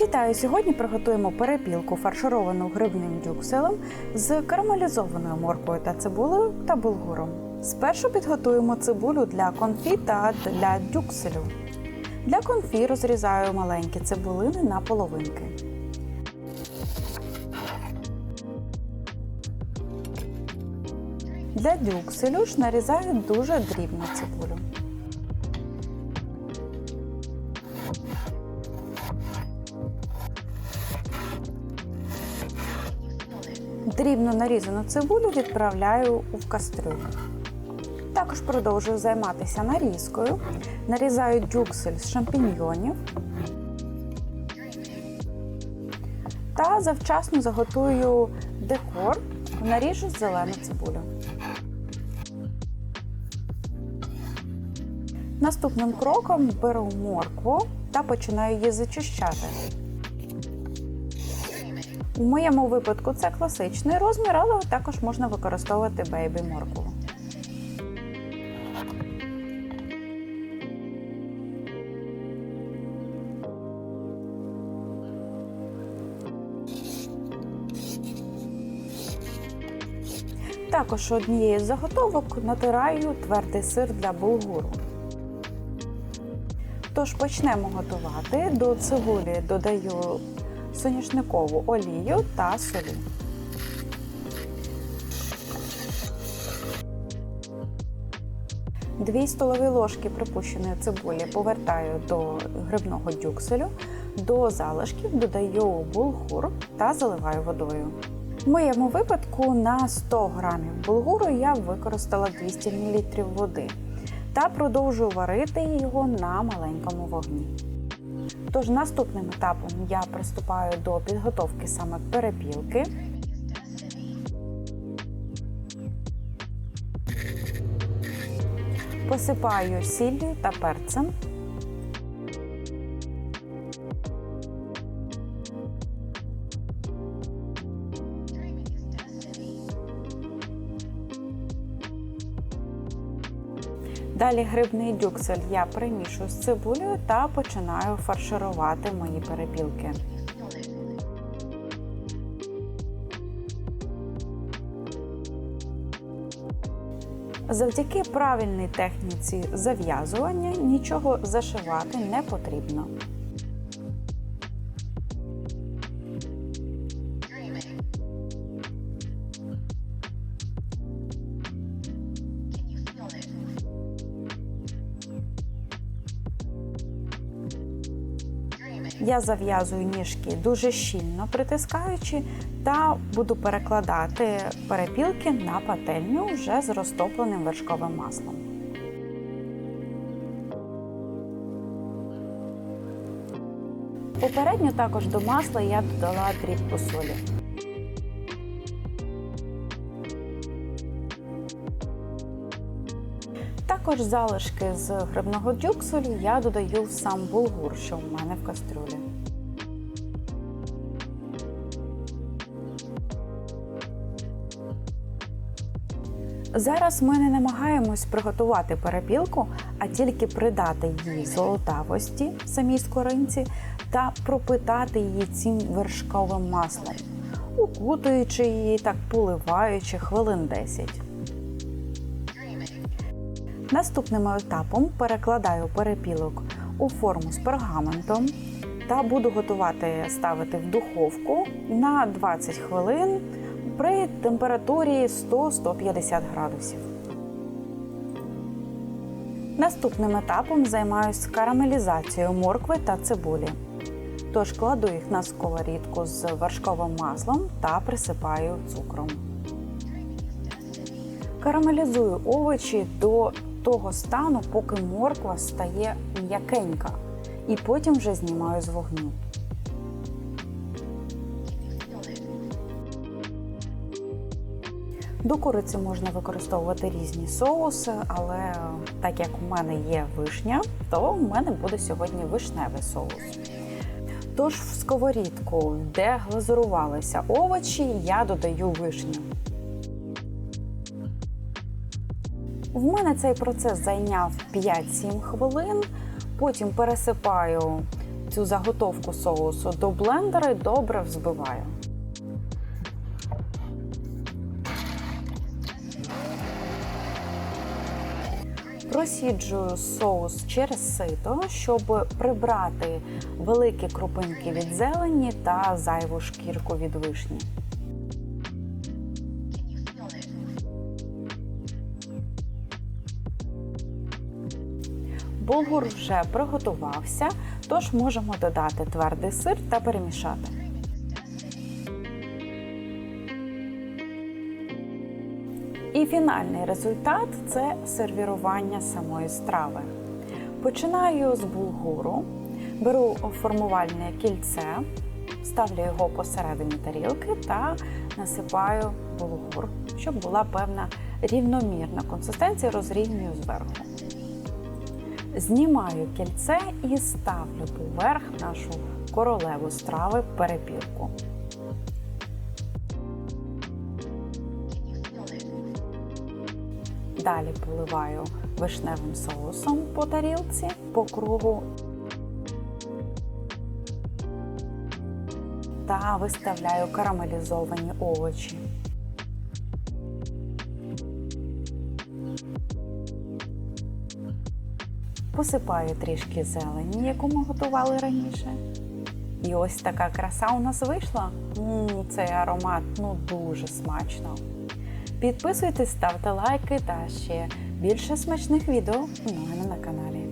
Вітаю! Сьогодні приготуємо перепілку фаршировану грибним дюкселем з карамелізованою морквою та цибулею та булгуром. Спершу підготуємо цибулю для конфі та для дюкселю. Для конфі розрізаю маленькі цибулини на половинки. Для дюкселю ж нарізаю дуже дрібну цибулю. Дрібно нарізану цибулю відправляю в кастрюлю. Також продовжую займатися нарізкою. Нарізаю дюксель з шампіньйонів та завчасно заготую декор, наріжу зелену цибулю. Наступним кроком беру моркву та починаю її зачищати. У моєму випадку це класичний розмір, але також можна використовувати бейбі моркву. Також однією з заготовок натираю твердий сир для булгуру. Тож почнемо готувати. До цибулі додаю соняшникову олію та солі. Дві столові ложки припущеної цибулі повертаю до грибного дюкселю, до залишків додаю булгур та заливаю водою. В моєму випадку на 100 грамів булгуру я використала 200 мл води та продовжую варити його на маленькому вогні. Тож наступним етапом я приступаю до підготовки саме перепілки. Посипаю сіллю та перцем. Далі грибний дюксель я примішую з цибулею та починаю фарширувати мої перепілки. Завдяки правильній техніці зав'язування нічого зашивати не потрібно. Я зав'язую ніжки дуже щільно притискаючи, та буду перекладати перепілки на пательню вже з розтопленим вершковим маслом. Попередньо також до масла я додала дрібку солі. Також залишки з грибного дюкселю я додаю сам булгур, що в мене в кастрюлі. Зараз ми не намагаємось приготувати перепілку, а тільки придати їй золотавості в самій скоринці та пропитати її цим вершковим маслом, укутуючи її, так поливаючи хвилин 10. Наступним етапом перекладаю перепілок у форму з пергаментом та буду готувати ставити в духовку на 20 хвилин при температурі 100-150 градусів. Наступним етапом займаюся карамелізацією моркви та цибулі. Тож кладу їх на сковорідку з вершковим маслом та присипаю цукром. Карамелізую овочі до того стану, поки морква стає м'якенька, і потім вже знімаю з вогню. До куриці можна використовувати різні соуси, але так як у мене є вишня, то в мене буде сьогодні вишневий соус. Тож в сковорідку, де глазурувалися овочі, я додаю вишню. В мене цей процес зайняв 5-7 хвилин. Потім пересипаю цю заготовку соусу до блендера і добре взбиваю. Просіджую соус через сито, щоб прибрати великі крупинки від зелені та зайву шкірку від вишні. Булгур вже приготувався, тож можемо додати твердий сир та перемішати. І фінальний результат це сервірування самої страви. Починаю з булгуру, беру формувальне кільце, ставлю його посередині тарілки та насипаю булгур, щоб була певна рівномірна консистенція, розрівнюю зверху. Знімаю кільце і ставлю поверх нашу королеву страви перепірку. Далі поливаю вишневим соусом по тарілці по кругу та виставляю карамелізовані овочі. Посипаю трішки зелені, яку ми готували раніше. І ось така краса у нас вийшла. М, цей аромат ну дуже смачно. Підписуйтесь, ставте лайки та ще більше смачних відео у мене на каналі.